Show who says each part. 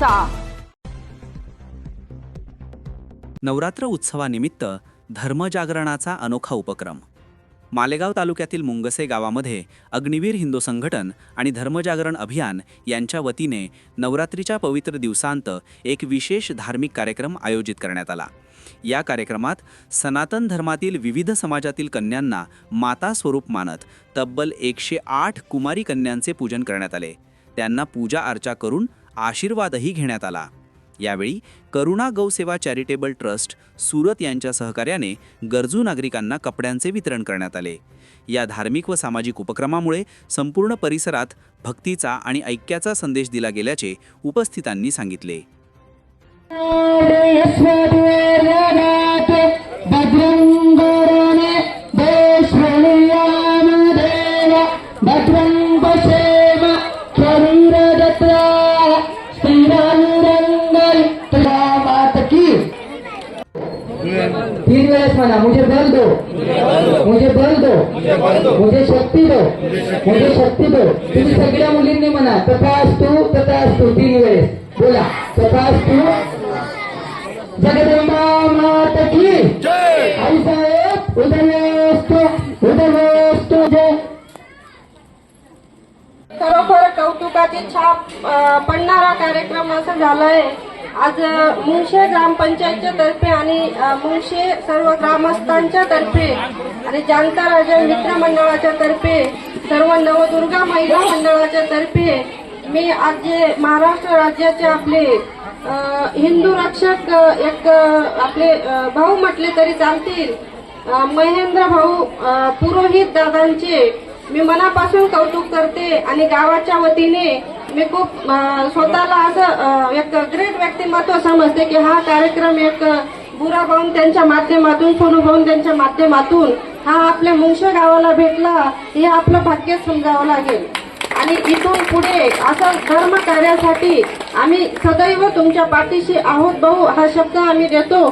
Speaker 1: करायचा
Speaker 2: नवरात्र उत्सवानिमित्त धर्मजागरणाचा अनोखा उपक्रम. मालेगाव तालुक्यातील मुंगसे गावामध्ये अग्निवीर हिंदू संघटन आणि धर्मजागरण अभियान यांच्या वतीने नवरात्रीच्या पवित्र दिवसांत एक विशेष धार्मिक कार्यक्रम आयोजित करण्यात आला. या कार्यक्रमात सनातन धर्मातील विविध समाजातील कन्यांना माता स्वरूप मानत तब्बल एकशे आठ कुमारी कन्यांचे पूजन करण्यात आले. त्यांना पूजा अर्चा करून आशीर्वादही घेण्यात आला. यावेळी करुणा गौसेवा चॅरिटेबल ट्रस्ट सुरत यांच्या सहकार्याने गरजू नागरिकांना कपड्यांचे वितरण करण्यात आले. या धार्मिक व सामाजिक उपक्रमामुळे संपूर्ण परिसरात भक्तीचा आणि ऐक्याचा संदेश दिला गेल्याचे उपस्थितांनी सांगितले.
Speaker 3: तीन वेळेस म्हणा मुझे बल दो. मुझे बल दो. मुझे शक्ती दो. मुझे शक्ती दो. तुम्ही सगळ्या मुलींनी म्हणा तथास्तु तथास्तु तीन वेळेस. बोला तथास्तु जगदंबा मात की. आई साहेब उदय उदयस्तो उदयस्तो जय.
Speaker 4: खरोखर कौतुकाची छाप पडणारा कार्यक्रम असं झालाय. आज अ, मुंगशे ग्रामपंचायतच्या तर्फे आणि अ, मुंगशे सर्व ग्रामस्थांच्या तर्फे आणि जाणता राजा मित्र मंडळाच्या तर्फे सर्व नवदुर्गा महिला मंडळाच्या तर्फे मी आज जे महाराष्ट्र राज्याचे आपले हिंदू रक्षक एक आपले भाऊ म्हटले तरी चालतील. महेंद्र भाऊ पुरोहित दादांचे मी मनापासून कौतुक करते आणि गावाच्या वतीने मी खूप स्वतःला असं एक ग्रेट व्यक्तिमत्व समजते की हा कार्यक्रम एक बुरा भाऊन त्यांच्या माध्यमातून सोनू भाऊन त्यांच्या माध्यमातून हा आपल्या मुंश गावाला भेटला हे आपलं भाग्य समजावं लागेल. आणि इथून पुढे असं धर्म कार्यासाठी आम्ही सदैव तुमच्या पाठीशी आहोत भाऊ हा शब्द आम्ही देतो.